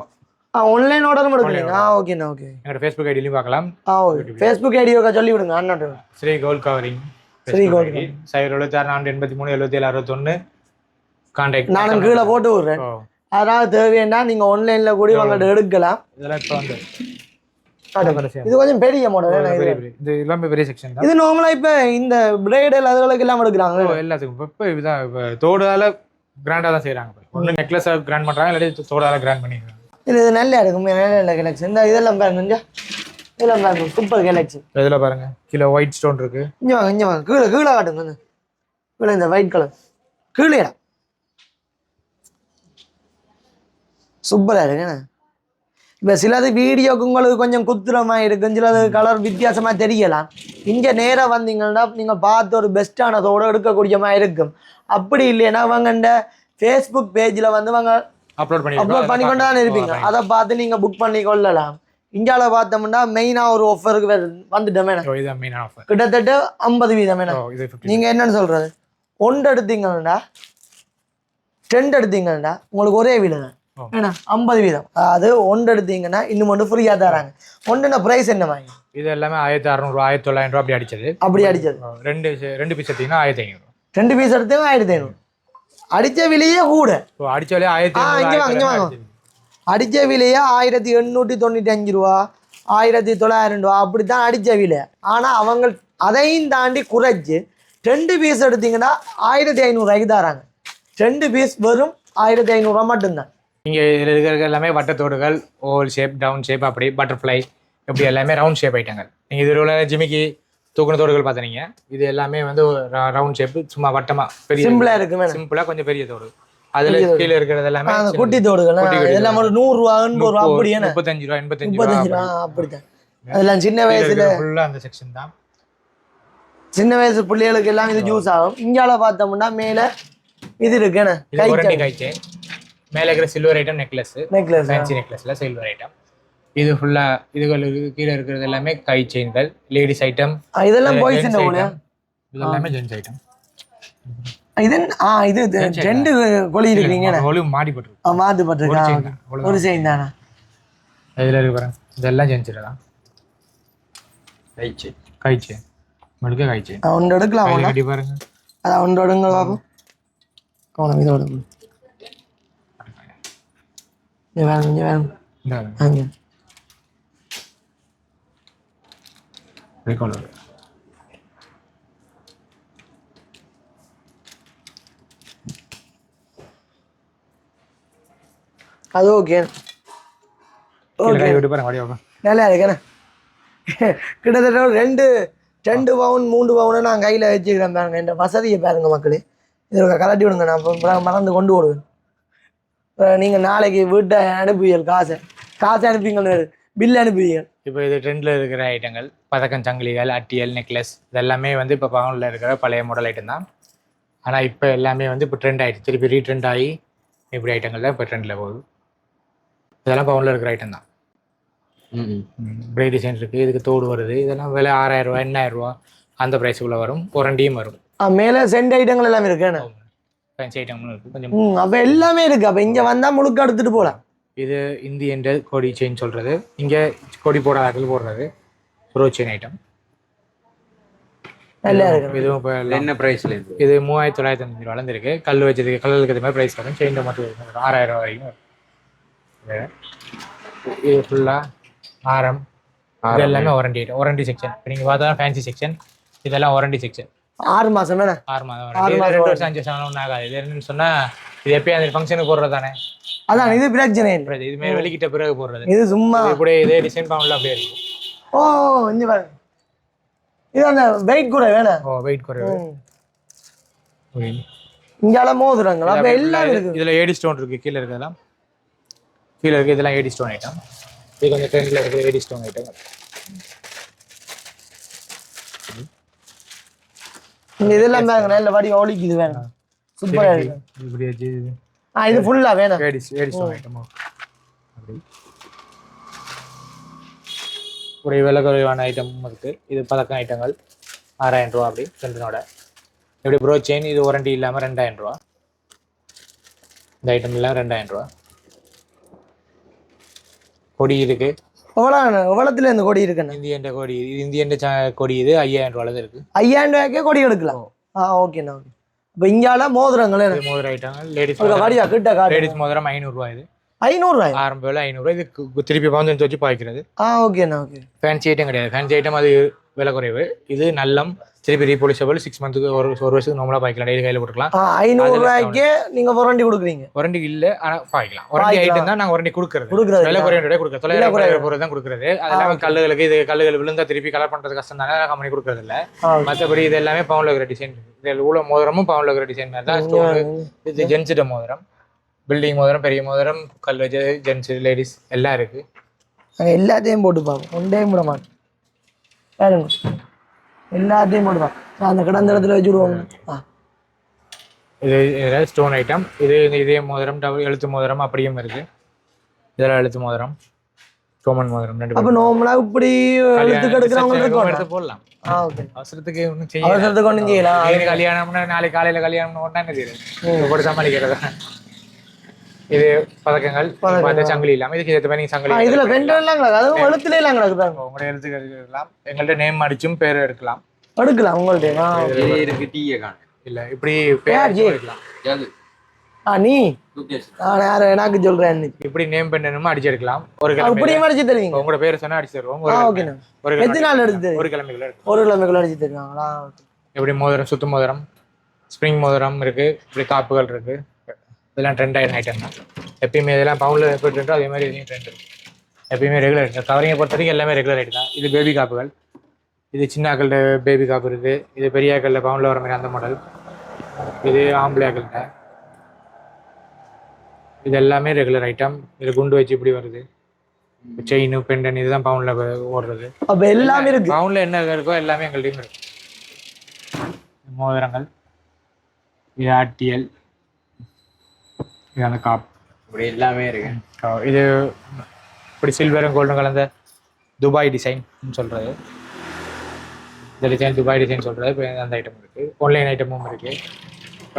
ஆ ஆன்லைன் ஆர்டரும் எடுக்கிறீங்க ஆ ஓகேண்ணா ஓகே எங்களோட ஃபேஸ்புக் ஐடியிலையும் பார்க்கலாம். ஆ ஓகே ஃபேஸ்புக் ஐடியோக்கா சொல்லி விடுங்க அண்ணாட்டு. Shri gold covering Shri gold சைவர் எழுபத்தாறு நானூற்றி எண்பத்தி மூணு எழுபத்தி ஏழு அறுபத்தொன்று கான்டாக்ட் நானும் கீழே போட்டு விடுறேன். அதாவது தேவைன்னா நீங்க ஆன்லைன்ல கூட உங்கள்ட்ட எடுக்கலாம். இதெல்லாம் இப்போ வந்து. இது கொஞ்சம் பெரிய மாடல் இது எல்லாமே பெரிய செக்ஷன் இது நார்மலா இப்ப இந்த பிரைடல் அதுகளுக்கு எல்லாம் எடுக்கிறாங்க. எல்லாத்துக்கும். இப்போ இப்போ தோடால கிராண்டாக தான் செய்கிறாங்க இப்போ ஒன்று நெக்லஸாக கிராண்ட் பண்ணுறாங்க இல்லாட்டி தோடால கிராண்ட் பண்ணிடுறாங்க. இது இது நல்லா இருக்கும் நல்ல நல்ல கலெக்ஷன் இந்த இதெல்லாம் பாருங்க. இதெல்லாம் பாருங்க சூப்பர் கலெக்ஷன் இதில் பாருங்க கீழே ஒயிட் ஸ்டோன் இருக்கு. இங்க வாங்க இங்க வாங்க. கீழே கீழே காட்டுங்க. கீழே இந்த ஒயிட் கலர் கீழே சூப்பரா இருக்குண்ணே இப்போ சிலது வீடியோக்கு உங்களுக்கு கொஞ்சம் குத்துரமா இருக்கும் சிலது கலர் வித்தியாசமா தெரியலாம். இங்க நேரா வந்தீங்கன்னா நீங்க பார்த்து ஒரு பெஸ்டானதோட எடுக்கக்கூடியமா இருக்கும். அப்படி இல்லைன்னா அவங்க இந்த ஃபேஸ்புக் பேஜ்ல வந்து அவங்க அப்லோட் பண்ணி அப்லோட் பண்ணி கொண்டு தான் இருப்பீங்க. அதை பார்த்து நீங்க புக் பண்ணி கொள்ளலாம். இந்தியால பார்த்தோம்னா மெயினா ஒரு ஆஃபருக்கு வந்துட்டோமே கிட்டத்தட்ட ஐம்பது வீதம் என்ன ஓ இது ஃபிஃப்டி நீங்க என்னன்னு சொல்றது? ஒன்று எடுத்தீங்கன்னா டென்ட் எடுத்தீங்கன்னா உங்களுக்கு ஒரே வீடு தான். ஏன்னா ஐம்பது வீதம். அது ஒன்று எடுத்தீங்கன்னா இன்னும் ஒன்று ஃப்ரீயாக தராங்க. ஒன்றுன ப்ரைஸ் என்ன வாங்கி? இது எல்லாமே ஆயிரத்தி அறநூறுவா ஆயிரத்தி தொள்ளாயிரம் ரூபா அப்படி அடிச்சது. அப்படி அடிச்சது. ரெண்டு ரெண்டு பீஸ் எடுத்தீங்கன்னா ஆயிரத்தி ஐநூறு. ரெண்டு பீஸ் எடுத்தவங்க ஆயிரத்தி ஐநூறு. அடிச்ச விலையே கூட. ஓ அடிச்சாலே ஆயிரத்தி இங்க வாங்க, இங்க வாங்க. அடிச்ச விலையே ஆயிரத்தி எண்ணூற்றி தொண்ணூற்றி அஞ்சு ரூபா ஆயிரத்தி தொள்ளாயிரம் ரூபா. அப்படித்தான் அடிச்ச விலை. ஆனால் அவங்க அதையும் தாண்டி குறைச்சு ரெண்டு பீஸ் எடுத்தீங்கன்னா ஆயிரத்தி ஐநூறுரூவாய்க்கு தராங்க. ரெண்டு பீஸ் வெறும் ஆயிரத்தி ஐநூறுரூவா மட்டும்தான். இங்கே இதில் இருக்கிற எல்லாமே வட்டத்தோடுகள் ஓவல் ஷேப் டவுன் ஷேப் அப்படி பட்டர்ஃப்ளை இப்படி எல்லாமே ரவுண்ட் ஷேப் ஐட்டங்கள் நீங்கள் இதில் உள்ள ஜிமிக்கி தூக்குன தோடுகள் பார்த்தீங்க இது எல்லாமே வந்து ரவுண்ட் ஷேப் சும்மா வட்டமா பெரிய சிம்பிளாக இருக்கு மேடம். சிம்பிளா கொஞ்சம் பெரிய தோடு. அதுல கீழே இருக்கிறது எல்லாமே குட்டி தோடுகள் எல்லாம் ஒரு நூறுரூவா எண்பது ரூபா அப்படி என்ன? முப்பத்தஞ்சு ரூபா எண்பத்தஞ்சு ரூபா ரூபா அப்படித்தான். அதெல்லாம் சின்ன வயசுல ஃபுல்லா அந்த செக்ஷன் தான். சின்ன வயசு பிள்ளைகளுக்கு எல்லாம் இது யூஸ் ஆகும். இந்தியாவில் பார்த்தோம்னா மேலே இது இருக்கு என்ன? இது கை ஒரண்டி கை செயின் மேலே இருக்கிற silver item necklace necklace fancy நெக்லஸ்ல silver item இது ஃபுல்லா இதுகள். கீழே இருக்கிறது எல்லாமே கை செயின்கள் லேடிஸ் ஐட்டம் இதெல்லாம் பாய்ஸ் என்ன இது எல்லாமே ஜென்ஸ் ஐட்டம் இது ஆ இது ரெண்டு கொலி இருக்கிறீங்க ஒழுங்கு மாடி chain தான். அவ்வளவுதான். ஒரு செயின் தானே? இதுல இருக்கு பாருங்க. இதெல்லாம் ஜென்ஸ் தான். ரைச்சு கை செயின் உங்களுக்கு கை செயின் ஒன்று எடுக்கலாம் கட்டி பாருங்க. அதான் ஒன்று எடுங்க பாப்போம். கவனம் இதோட. இங்க வேணும் இங்க வேணும் அங்கே இருக்கு. அது ஓகே கீழே கை விட்டு பாருங்க வடிவா நல்லா இருக்கேண்ணே கிட்டத்தட்ட ரெண்டு ரெண்டு பவுன் மூன்று பவுனை நான் கையில் வச்சுக்கிறேன் பாருங்க. இந்த வசதியை பாருங்க மக்களே. இது கலட்டி விடுங்க நான் மறந்து கொண்டு விடுவேன் அப்புறம் நீங்க நாளைக்கு வீட்டை அனுப்புவீங்க காசை. காசை அனுப்புவீங்க பில் அனுப்புவீங்க இப்போ இது ட்ரெண்டில் இருக்கிற ஐட்டங்கள் பதக்கம் சங்கிலிகள் அட்டியல் நெக்லஸ் இதெல்லாமே வந்து இப்போ பவுனில் இருக்கிற பழைய மாடல் ஐட்டம் தான். ஆனால் இப்போ எல்லாமே வந்து இப்போ ட்ரெண்ட் ஆகிடுச்சு திருப்பி ரீட்ரெண்ட் ஆகி இப்படி ஐட்டங்கள் தான் இப்போ ட்ரெண்டில் போகுது. இதெல்லாம் பவுனில் இருக்கிற ஐட்டம் தான். பிரே டிசைன் இருக்குது இதுக்கு தோடு வருது. இதெல்லாம் விலை ஆறாயிரம் ரூபா எண்ணாயிரம் ரூபா அந்த ப்ரைஸுக்குள்ளே வரும். ஒரண்டியும் வரும். ஆ, மேலே சென்ட் ஐட்டங்கள் எல்லாமே இருக்குண்ணே ஃபேன்சி ஐட்டம்னு கொஞ்சம் ம் அப்போ எல்லாமே இருக்கு. அப்போ இங்கே வந்தால் முழுக்க எடுத்துட்டு போகலாம் இது இந்தியன் கொடி செயின் சொல்கிறது இங்கே கொடி போடாத போடுறது. ப்ரோ செயின் ஐட்டம் நல்லா இருக்கு. இதுவும் இப்போ என்ன பிரைஸ்ல இருக்கு இது? மூவாயிரத்தி தொள்ளாயிரத்தி அஞ்சு ரூபா இருக்கு கல் வச்சதுக்கு கல்லுக்கு ஏற்ற மாதிரி ப்ரைஸ் வரும். செயின் மட்டும். ஆறாயிரம் ரூபா வரைக்கும். இது. இது ஃபுல்லாக ஆரம். இது எல்லாமே ஒரண்டி ஐட்டம் ஒரண்டி செக்ஷன் இப்போ நீங்கள் பார்த்தா ஃபேன்சி செக்ஷன் இதெல்லாம் ஒரண்டி செக்ஷன் ஆறு மாதம் வேணே ஆறு மாதம் ஆறு மாதம் ரெண்டு வருஷம் அஞ்சு வருஷம் ஒன்றும் ஆகாது இது என்னன்னு இது எப்பயும் அந்த ஃபங்க்ஷனுக்கு போடுறது தானே? அதான் இது இல்லை அப்புறம் இது மாரி வெளிக்கிட்ட பிறகு போடுறது. இது சும்மா. இது இப்படியே இதே டிசைன் பவுன்ல அப்படியே இருக்கும். ஓ இங்கே பாருங்க இது அந்த வெயிட் கூட வேணாம். ஓ வெயிட் குறைவு. இங்கால மோதுறாங்களா அப்ப எல்லாம் இருக்கு இதுல ஏடி ஸ்டோன் இருக்கு. கீழே இருக்கிறதெல்லாம் கீழே இருக்கு இதெல்லாம் ஏடி ஸ்டோன் ஐட்டம் இது கொஞ்சம் ட்ரெண்ட்ல இருக்கு ஏடி ஸ்டோன் ஐட்டம் இந்த இதெல்லாம் பாருங்க நல்ல வடி ஒலிக்குது வேணும் சூப்பரா இருக்கு. இது ஆ இது ஃபுல்லா வேணும் ஏடி ஸ்டோன் ஐட்டமா. அப்படி. ஒரு விலை குறைவான ஐட்டமும் இருக்கு. இது பதக்கம் ஐட்டங்கள். ஆறாயிரம் ரூபா அப்படி சென்டனோட இப்படி ப்ரோ செயின் இது வாரண்டி இல்லாம ரெண்டாயிரம் ரூபா? இந்த ஐட்டம் எல்லாம் ரெண்டாயிரம் ரூபா. கொடி இருக்கு. எவ்வளோ எவ்வளோத்துல இந்த கொடி இருக்குண்ணே. இந்தியன் கொடி இது இந்தியன் கொடி இது ஐயாயிரம் ரூபால இருக்கு. ஐயாயிரம் ரூபாய்க்கே கொடி எடுக்கலாம். ஆ ஓகேண்ணா ஓகே. இப்போ இங்கால மோதுறங்களே இது மோதிர ஐட்டங்கள் லேடிஸ் வடியா கிட்ட காட்டு. லேடிஸ் மோதிரம் ஐநூறுரூவா இது. ஐநூறுரூவாய் ஆரம்ப விலை ஐநூறுரூவா இது திருப்பி பவுந்து வச்சு பாய்க்கிறது. ஆ ஓகேண்ணா ஓகே. ஃபேன்சி ஐட்டம் கிடையாது. ஃபேன்சி ஐட்டம் அது விலை குறைவு இது நல்லம். திருப்பி ரீபோலிசபிள் சிக்ஸ் மந்த்துக்கு ஒரு ஒரு வருஷத்துக்கு நார்மலாக பாய்க்கலாம். டெய்லி கையில் போட்டுக்கலாம். ஆ ஐநூறுரூவாய்க்கே நீங்க புரண்டி கொடுக்குறீங்க. வாரண்டி இல்ல ஆனா பாய்க்கலாம். வாரண்டி. ஐட்டம் தான் நாங்க வாரண்டி கொடுக்கறது. கொடுக்குறது விலை குறையோட கொடுக்குறது விலை தொள்ளாயிரம் குறைவு. போகிறது தான் கொடுக்குறது. அது இல்லாம கல்லுகளுக்கு இது கல்லுகள் விழுந்தா திருப்பி கலர் பண்றது கஷ்டம் தானே. கம்பெனி கொடுக்கறது இல்ல. மற்றபடி இது எல்லாமே பவுன்ல இருக்கிற டிசைன் இது இவ்வளோ மோதிரமும் பவுன்ல இருக்கிற டிசைன் மாதிரி தான். இது ஜென்ஸிட மோதிரம். பில்டிங் மோதிரம் பெரிய மோதிரம் கல் வச்ச ஜென்ஸ் லேடிஸ் எல்லாம் இருக்கு. எல்லாத்தையும் போட்டு பார்ப்போம் ஒன்றையும் விட மாட்டோம். பாருங்க எல்லாத்தையும் பார்ப்போம் அந்த கிடந்த இடத்துல வச்சு விடுவாங்க ஆ. இது ஸ்டோன் ஐட்டம் இது இதே மோதிரம் டபுள் எழுத்து மோதிரம் அப்படியும் இருக்கு. இதெல்லாம் எழுத்து மோதிரம். கோமன் மோதிரம் ரெண்டு அப்ப நார்மலா இப்படி கல்யாணம் இருக்கும் எடுத்து போடலாம். அவசரத்துக்கு ஒன்றும் செய்ய அவசரத்துக்கு ஒன்றும் செய்யலாம். கல்யாணம்னா நாளைக்கு காலையில கல்யாணம் ஒன்றா என்ன செய்யுது போட்டு சமாளிக்கிறது? இது பதக்கங்கள் பார்த்த சங்கிலி இல்லாம இதுக்கு ஏற்ற மாதிரி சங்கிலி இதுல வெண்டர் எல்லாம் கிடக்கு அதுவும் எழுத்துல எல்லாம் கிடக்கு பாருங்க உங்களுடைய எழுத்துக்கு எடுக்கலாம் எங்கள்ட்ட நேம் அடிச்சும் பேர் எடுக்கலாம். எடுக்கலாம் உங்கள்ட்ட. இருக்கு டீயை காண இல்ல இப்படி பேர்? எடுக்கலாம். ஆ நீ? யார? எனக்கு சொல்றேன். இப்படி நேம் பண்ணணுமோ அடிச்சு எடுக்கலாம். ஒரு கிழமை இப்படியும் அடிச்சு தருவீங்க? உங்களோட பேர் சொன்னா அடிச்சு தருவோம். ஒரு எத்தனை நாள் எடுத்து ஒரு கிழமைக்குள்ள ஒரு கிழமைக்குள்ள அடிச்சு தருவாங்களா? எப்படி மோதிரம் சுத்து மோதிரம் ஸ்ப்ரிங் மோதிரம் இருக்கு இப்படி காப்புகள் இருக்கு. இதெல்லாம் ட்ரெண்ட் ஐட்டம் தான் எப்பயுமே இதெல்லாம் பவுன்ல எப்படி ட்ரெண்டோ அதே மாதிரி இதையும் ட்ரெண்ட் இருக்கு எப்பயுமே ரெகுலர் கவரிங்கை பொறுத்த வரைக்கும் எல்லாமே ரெகுலர் ஐட்டம் தான். இது பேபி காப்புகள். இது சின்ன ஆக்கள்கிட்ட பேபி காப்பு இருக்கு இது பெரிய ஆக்கள்ல பவுன்ல வர மாதிரி அந்த மாடல் இது ஆம்பளை ஆக்கள்கிட்ட இது எல்லாமே ரெகுலர் ஐட்டம் இது குண்டு வச்சு இப்படி வருது. செயின் பெண்டன் இதுதான் பவுன்ல ஓடுறது. அப்ப எல்லாமே இருக்கு. பவுன்ல என்ன இருக்கோ எல்லாமே எங்கள்டையும் இருக்கு. மோதிரங்கள். இது ஆர்டிஎல் இது அந்த காப் இப்படி எல்லாமே இருக்கு. இது இப்படி சில்வரும் கோல்டும் கலந்த துபாய் டிசைன் சொல்றது. இந்த டிசைன் துபாய் டிசைன் சொல்றது. இப்போ அந்த ஐட்டம் இருக்கு. ஆன்லைன் ஐட்டமும் இருக்கு.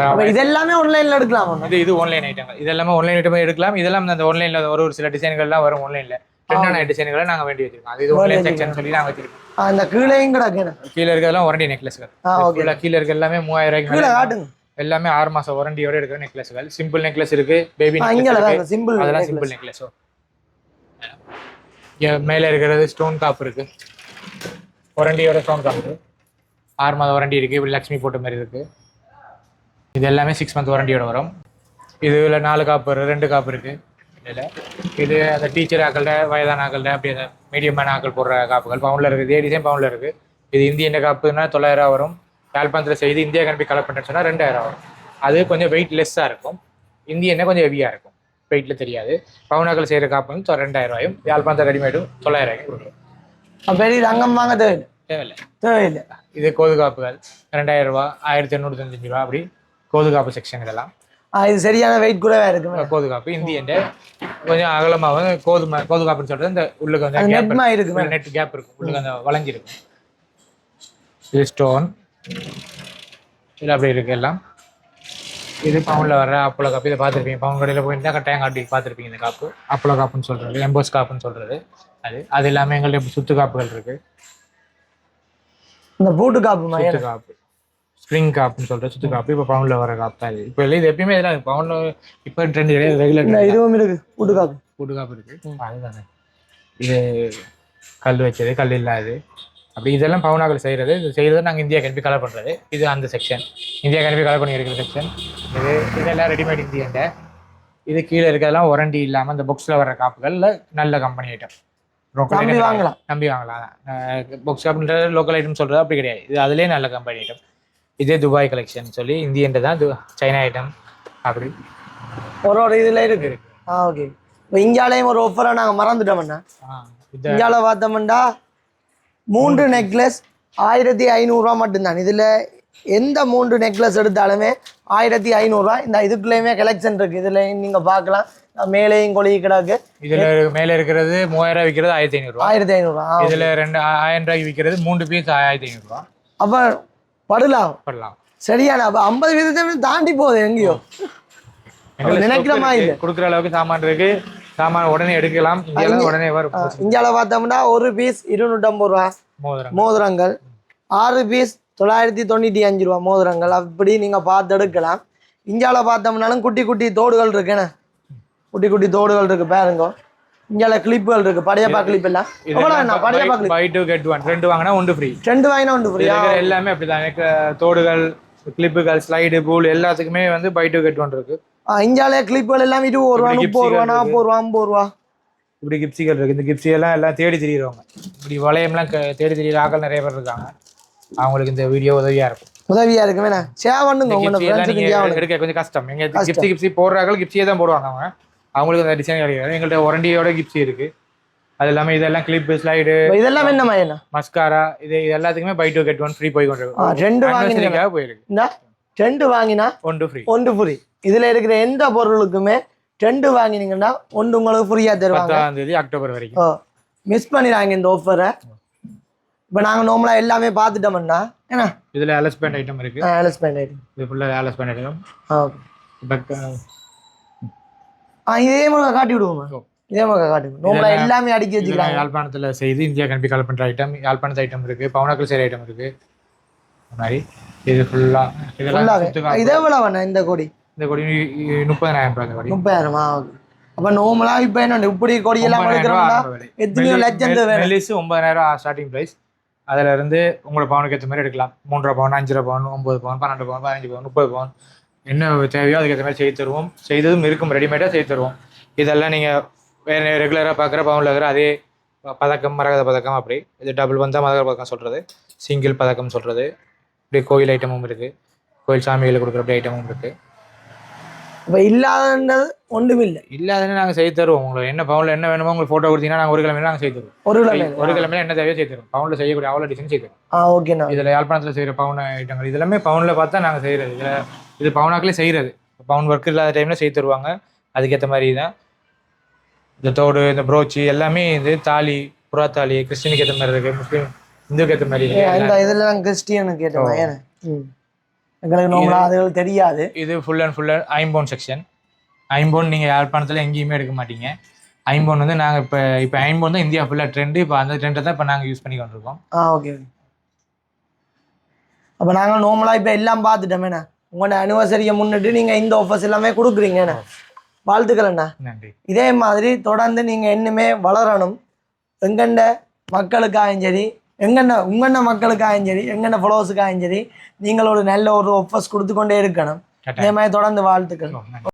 அப்ப இது எல்லாமே ஆன்லைன்ல எடுக்கலாம் இது இது ஆன்லைன் ஐட்டங்கள் இது எல்லாமே ஆன்லைன் ஐட்டமே எடுக்கலாம். இதெல்லாம் அந்த ஆன்லைன்ல ஒரு ஒரு சில டிசைன்கள்லாம் வரும் ஆன்லைன்ல ட்ரெண்டான டிசைன்களை நாங்க வேண்டி வச்சிருக்கோம். அது இது ஆன்லைன் செக்ஷன் சொல்லி நாங்க வச்சிருக்கோம். அந்த கீழேயும் கிடக்கு. கீழே இருக்கிறதெல்லாம் வாரண்டி நெக்லஸ்கள் கீழே இருக்க எல்லாமே மூவாயிரம் ரூபாய்க்கு கீழே மேல காட்டுங்க. எல்லாமே ஆறு மாசம் வாரண்டியோட இருக்கிற நெக்லஸ்கள் சிம்பிள் நெக்லஸ் இருக்கு பேபி சிம்பிள் அதெல்லாம் சிம்பிள் நெக்லஸோ மேல இருக்கிறது ஸ்டோன் காப் இருக்கு. வாரண்டியோட ஸ்டோன் காப்பு ஆறு மாதம் வாரண்டி இருக்கு. இப்படி லக்ஷ்மி போட்ட மாதிரி இருக்கு. இது எல்லாமே சிக்ஸ் மந்த் வாரண்டியோட வரும். இதுல நாலு காப்பு ரெண்டு காப்பு இருக்கு. இதுல. இது அந்த டீச்சர் ஆக்கள்ட வயதான ஆக்கள்ட அப்படி அந்த மீடியமான ஆக்கள் போடுற காப்புகள் பவுன்ல இருக்கு. இதே டிசைன் பவுன்ல இருக்கு. இது இந்தியன் காப்புனா தொள்ளாயிரம் வரும். யாழ்ப்பாணத்தில் செய்து இந்தியா கணிப்பி கலெக்ட் பண்ணுறேன்னு சொன்னா ரெண்டாயிரம் வரும். அது கொஞ்சம் வெயிட் லெஸ்ஸாக இருக்கும். இந்தியன்னா கொஞ்சம் ஹெவியாக இருக்கும். வெயிட்டில் தெரியாது. பவுனாக்கள் செய்கிற காப்பு வந்து ரெண்டாயிரம் ரூபாயும் யாழ்ப்பாணத்தை ரெடிமேடும் தொள்ளாயிரம் ரூபாய்க்கு கொடுக்குறோம் அப்ப பெரிய தங்கம் வாங்க தேவையில்லை. தேவையில்லை. தேவையில்லை. இது கோது காப்புகள் ரெண்டாயிரம் ரூபா ஆயிரத்தி எண்ணூற்றி ரூபா அப்படி கோது காப்பு செக்ஷன் இதெல்லாம் இது சரியான வெயிட் கூடவே இருக்கு கோது காப்பு இந்தியன் கொஞ்சம் அகலமாகவும் கோதுமை கோது காப்புன்னு சொல்றது இந்த உள்ளுக்கு வந்து கேப் நெட்மா இருக்கு. நெட் கேப் இருக்கும் உள்ளுக்கு அந்த வளைஞ்சிருக்கும். இது ஸ்டோன் இது அப்படி இருக்கு எல்லாம். இது பவுனில் வர அப்பளோ காப்பு இதை பார்த்துருப்பீங்க. பவுன் கடையில் போயிருந்தா கட்டாயம் காட்டி பார்த்துருப்பீங்க இந்த காப்பு அப்பளோ காப்புன்னு சொல்றது எம்போஸ் காப்புன்னு சொல்றது. அது அது இல்லாமல் எங்கள்ட்ட சுத்து காப்புகள் இருக்கு. இந்த பூட்டு காப்பு மாதிரி சுத்து காப்பு ஸ்ப்ரிங் காப்புன்னு சொல்ற சுத்து காப்பு இப்போ பவுன்ல வர காப்பு தான் இது. இப்போ இல்லை இது எப்பயுமே இதெல்லாம் பவுன்ல இப்போ ட்ரெண்ட் கிடையாது ரெகுலர் இதுவும் இருக்கு. பூட்டு காப்பு கூட்டு காப்பு இருக்கு. அதுதானே. இது கல் வச்சது கல் இல்லாது. அப்படி இதெல்லாம் பவுனாக்கள் செய்கிறது. இது செய்கிறது நாங்கள் இந்தியா கணிப்பி கலர் பண்ணுறது இது அந்த செக்ஷன் இந்தியா கணிப்பி கலர் பண்ணி இருக்கிற செக்ஷன் இது இதெல்லாம் ரெடிமேட் இந்தியன்ட இது கீழே இருக்கிறதெல்லாம் ஒரண்டி இல்லாமல் அந்த புக்ஸில் வர காப்புகளில் நல்ல கம்பெனி ஐட்டம் நம்பி வாங்கலாம். நம்பி வாங்கலாம். புக்ஸ் அப்படின்றது லோக்கல் ஐட்டம் சொல்கிறது அப்படி கிடையாது. இது அதுலேயே நல்ல கம்பெனி ஐட்டம் இதே துபாய் கலெக்ஷன் சொல்லி இந்தியன்ட்டு தான் சைனா ஐட்டம் அப்படி. ஒரு ஒரு இதுல இருக்கு. ஆ ஓகே இப்போ இந்தியாலையும் ஒரு ஆஃபரை நாங்கள் மறந்துட்டோம்ண்ணா இந்தியாவில் பார்த்தோம்னா மூன்று நெக்லஸ் ஆயிரத்தி ஐநூறுரூவா மட்டும்தான். இதில் எந்த மூன்று நெக்லஸ் எடுத்தாலுமே ஆயிரத்தி ஐநூறுரூவா இந்த இதுக்குள்ளேயுமே கலெக்ஷன் இருக்குது இதில் நீங்கள் பார்க்கலாம். மேலேயும் கொழி கிடக்கு. இதுல மேல இருக்கிறது மூவாயிரம் விற்கிறது ஆயிரத்தி ஐநூறுரூவா ஆயிரத்தி ஐநூறுரூவா இதுல ரெண்டு ஆயிரம் ரூபாய்க்கு விற்கிறது மூணு பீஸ் ஆயிரத்தி ஐநூறுரூவா அப்போ படலாம். பண்ணலாம் சரியான அப்போ ஐம்பது வீதத்தை தாண்டி போகுது எங்கேயோ. நினைக்கிற மாதிரி கொடுக்குற அளவுக்கு சாமான் இருக்கு. சாமான் உடனே எடுக்கலாம். இங்கே உடனே வரும். இந்தியாவில் பார்த்தோம்னா ஒரு பீஸ் இருநூற்றம்பது ரூபா மோதிரங்கள். ஆறு பீஸ் தொள்ளாயிரத்தி தொண்ணூற்றி அஞ்சு ரூபா மோதிரங்கள். அப்படி நீங்கள் பார்த்து எடுக்கலாம். இந்தியாவில் பார்த்தோம்னாலும் குட்டி குட்டி தோடுகள் இருக்குண்ணே குட்டி குட்டி தோடுகள் இருக்கு பாருங்க. இந்தியாவில் கிளிப்புகள் இருக்கு படையப்பா கிளிப் எல்லாம். Padayappa clip buy two get one ரெண்டு வாங்கினா ஒன்று ஃப்ரீ ரெண்டு வாங்கினா ஒன்று இருக்கிற எல்லாமே அப்படிதான். தோடுகள் கிளிப்புகள் ஸ்லைடு பூல் எல்லாத்துக்குமே வந்து பை டூ கெட் ஒன் இருக்கு. இந்தியாவிலே கிளிப்புகள் எல்லாம் இருபது ரூபா முப்பது ரூபா நாற்பது ரூபா ஐம்பது ரூபா இப்படி கிப்சிகள் இருக்கு. இந்த கிப்சி எல்லாம் எல்லாம் தேடி திரியிறவங்க. இப்படி வளையம்லாம் தேடி திரியிற ஆட்கள் நிறைய பேர் இருக்காங்க. அவங்களுக்கு இந்த வீடியோ உதவியா இருக்கும். உதவியா இருக்கு வேணா ஷேர் பண்ணுங்க எல்லாம் எடுக்க கொஞ்சம் கஷ்டம். எங்க கிப்சி கிப்சி போடுறாங்க கிப்சியே தான் போடுவாங்க அவங்க. அவங்களுக்கு அந்த டிசைன் கிடையாது எங்கள்கிட்ட ஒரண்டியோட கிப்சி இருக்கு. அது இல்லாம இதெல்லாம் கிளிப்பு ஸ்லைடு இதெல்லாம் என்ன மஸ்காரா இது எல்லாத்துக்குமே buy two get one free போய் கொண்டு ரெண்டு வாங்கினீங்க. போயிருக்கு. ரெண்டு வாங்கினா ஒன்று ஃப்ரீ ஒன்று ஃப்ரீ இதில் இருக்கிற எந்த பொருளுக்குமே ரெண்டு வாங்கினீங்கன்னா ஒன்று உங்களுக்கு ஃப்ரீயாக தருவாங்க. அக்டோபர் வரைக்கும். ஓ மிஸ் பண்ணிடுறாங்க இந்த ஆஃபரை இப்போ நாங்கள் நார்மலாக எல்லாமே பார்த்துட்டோம்னா ஏன்னா இதுல அலஸ்பெண்ட் ஐட்டம் இருக்கு. அலஸ் பண்ணிட்டு இது ஃபுல்லாக அலஸ்பெண்ட் ஐட்டம் ஓகே ஆ இதே மாதிரி காட்டி விடுவோமா. இதே மாதிரி காட்டி விடுவோம். எல்லாமே அடுக்கி வச்சுக்கிறாங்க யாழ்ப்பாணத்துல செய்து இந்தியா கல்வி கால் பண்ற ஐட்டம் யாழ்ப்பாணத்து ஐட்டம் இருக்கு. பவுனாக்கள் செய்கிற ஐட்டம் இருக்கு. இந்த மாதிரி இது ஃபுல்லா இதெல்லாம் இதே வேணா இந்த கொடி? இந்த கொடி முப்பதாயிரம் ரூபாய் இந்த கொடி. முப்பதாயிரமா அப்போ நார்மலாக இப்போ என்ன இப்படி கொடி எல்லாம் எடுக்கிறோம்னா. எத்தனையோ லட்சம் மெல்- வேணும். மெல்லிசு ஒன்பதாயிரம் ஸ்டார்டிங் ப்ரைஸ் அதுல இருந்து உங்களோட பவுனுக்கு ஏற்ற மாதிரி எடுக்கலாம். மூன்றரை பவுன் அஞ்சரை பவுன் ஒன்பது பவுன் பன்னெண்டு பவுன் பதினஞ்சு பவுன் முப்பது பவுன் என்ன தேவையோ அதுக்கேற்ற மாதிரி செய்து தருவோம். செய்ததும் இருக்கும். ரெடிமேடாக செய்து தருவோம். இதெல்லாம் நீங்கள் வேறு ரெகுலராக பார்க்குற பவுனில் இருக்கிற அதே பதக்கம் மரகத பதக்கம் அப்படி. இது டபுள் வந்தால் மரகத பதக்கம் சொல்கிறது சிங்கிள் பதக்கம் சொல்கிறது இப்படி கோயில் ஐட்டமும் இருக்குது கோயில் சாமிகளை கொடுக்குற அப்படி ஐட்டமும் இருக்குது இப்போ இல்லாதது ஒன்றும் இல்லை இல்லாதன்னு நாங்கள் செய்து தருவோம். உங்களுக்கு என்ன பவுனில் என்ன வேணுமோ உங்களுக்கு ஃபோட்டோ கொடுத்தீங்கன்னா நாங்கள் ஒரு கிழமையில நாங்கள் செய்து தருவோம். ஒரு கிழமையில என்ன தேவையோ செய்து தருவோம். பவுனில் செய்யக்கூடிய அவ்வளோ டிசைன் செய்து தருவோம். ஆ ஓகேண்ணா இதில் யாழ்ப்பாணத்தில் செய்கிற பவுன் ஐட்டங்கள் இது எல்லாமே பவுனில் பார்த்தா நாங்கள் செய்கிறது இதில் இது பவுனாக்களே செய்கிறது பவுன் ஒர்க் இல்லாத டைமில் செய்து தருவாங்க. அதுக்கேற்ற மாதிரி தான். இந்த தோடு இந்த ப்ரோச்சி எல்லாமே இது தாலி புறா தாலி கிறிஸ்டினுக்கு ஏற்ற மாதிரி இருக்குது முஸ்லீம் இந்துக்கு ஏற்ற மாதிரி. இந்த இதில் நான் கிறிஸ்டியனு கேட்டேன் ஏன்னா ம். எங்களுக்கு நார்மலாக அதுகள் தெரியாது. இது ஃபுல் அண்ட் ஃபுல் ஐம்போன் செக்ஷன் ஐம்போன் நீங்கள் யாழ்ப்பாணத்தில் எங்கேயுமே எடுக்க மாட்டீங்க. ஐம்போன் வந்து நாங்கள் இப்போ இப்போ ஐம்போன் தான் இந்தியா ஃபுல்லாக ட்ரெண்டு இப்போ அந்த ட்ரெண்டை தான் இப்போ நாங்கள் யூஸ் பண்ணி கொண்டிருக்கோம். ஆ ஓகே ஓகே அப்போ நாங்கள் நார்மலாக இப்போ எல்லாம் பார்த்துட்டோமேண்ணா உங்களோட அனிவர்சரியை முன்னிட்டு நீங்கள் இந்த ஆஃபர்ஸ் எல்லாமே கொடுக்குறீங்கண்ணா வாழ்த்துக்கள் அண்ணா. நன்றி. இதே மாதிரி தொடர்ந்து நீங்கள் இன்னுமே வளரணும். எங்கண்ட மக்களுக்காகவும் சரி எங்கண்ட உங்கண்ட மக்களுக்காகவும் சரி எங்கண்ட ஃபாலோவர்ஸுக்காகவும் சரி நீங்கள் ஒரு நல்ல ஒரு ஆஃபர்ஸ் கொடுத்து கொண்டே இருக்கணும் இதே மாதிரி தொடர்ந்து வாழ்த்துக்கள்.